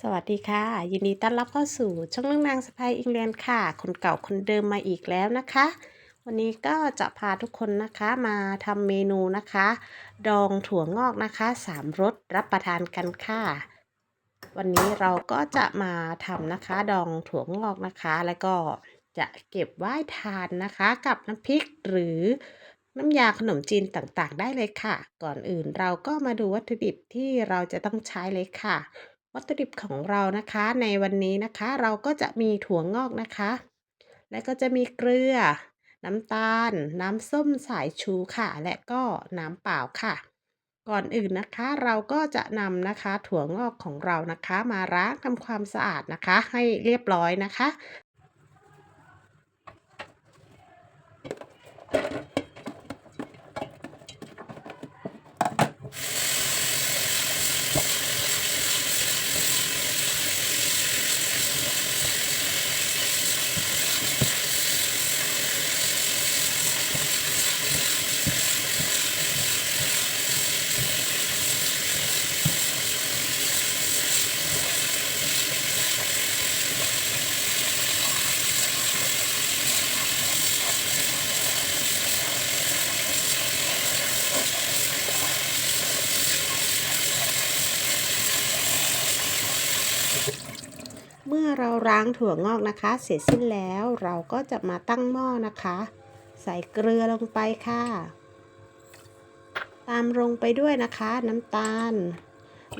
สวัสดีค่ะ ยินดีต้อนรับเข้าสู่ช่องนางนางสะพายอิงแลนด์ค่ะ คนเก่าคนเดิมมาอีกแล้วนะคะ วันนี้ก็จะพาทุกคนนะคะมาทำเมนูนะคะ ดองถั่วงอกนะคะสามรสรับประทานกันค่ะ วันนี้เราก็จะมาทำนะคะ ดองถั่วงอกนะคะ แล้วก็จะเก็บไว้ทานนะคะกับน้ำพริกหรือน้ำยาขนมจีนต่างๆ ได้เลยค่ะ ก่อนอื่นเราก็มาดูวัตถุดิบที่เราจะต้องใช้เลยค่ะ วัตถุดิบของเรานะคะในวันนี้นะคะเราก็จะมีถั่วงอกนะคะ และก็จะมีเกลือ น้ำตาล น้ำส้มสายชูค่ะ และก็น้ำเปล่าค่ะ ก่อนอื่นนะคะเราก็จะนำนะคะถั่วงอกของเรานะคะ มาล้างทำความสะอาดนะคะ ให้เรียบร้อยนะคะ เราล้างถั่วงอกนะคะ เสร็จสิ้นแล้วเราก็จะมาตั้งหม้อนะคะ ใส่เกลือลงไปค่ะ ตามลงไปด้วยนะคะ น้ำตาล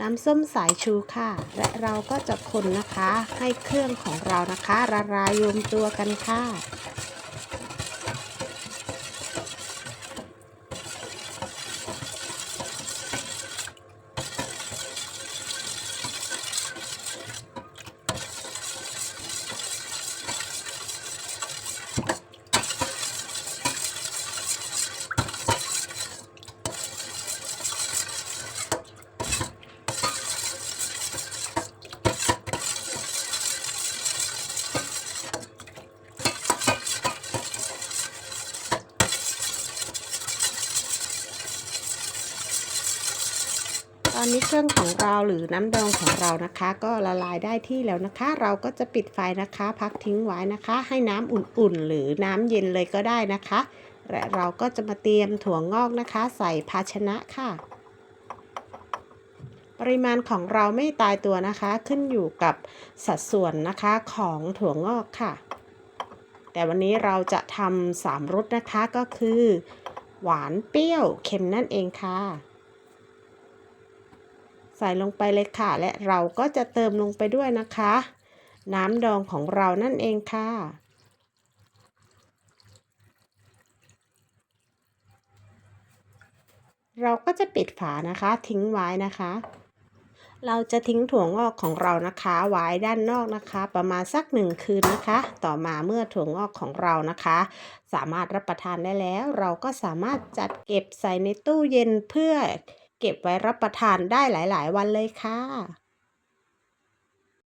น้ำส้มสายชูค่ะ และเราก็จะคนนะคะให้เครื่องของเรานะคะละลายรวมตัวกันค่ะ ตอนนี้เครื่องของเราหรือน้ำดองของเรานะคะ ก็ละลายได้ที่แล้วนะคะ เราก็จะปิดไฟนะคะ พักทิ้งไว้นะคะ ให้น้ำอุ่นๆ หรือน้ำเย็นเลยก็ได้นะคะ และเราก็จะมาเตรียมถั่วงอกนะคะ ใส่ภาชนะค่ะ ปริมาณของเราไม่ตายตัวนะคะ ขึ้นอยู่กับสัดส่วนนะคะของถั่วงอกค่ะ แต่วันนี้เราจะทำสามรสนะคะก็คือ หวานเปรี้ยวเค็มนั่นเองค่ะ ใส่ลงไปเลยค่ะ และเราก็จะเติมลงไปด้วยนะคะ น้ำดองของเรานั่นเองค่ะ เราก็จะปิดฝานะคะ ทิ้งไว้นะคะ เราจะทิ้งถั่วงอกของเรานะคะ ไว้ด้านนอกนะคะ ประมาณสักหนึ่งคืนนะคะ ต่อมาเมื่อถั่วงอกของเรานะคะ สามารถรับประทานได้แล้ว เราก็สามารถจัดเก็บใส่ในตู้เย็นเพื่อ เก็บไว้รับประทานได้หลาย ๆ วันเลยค่ะ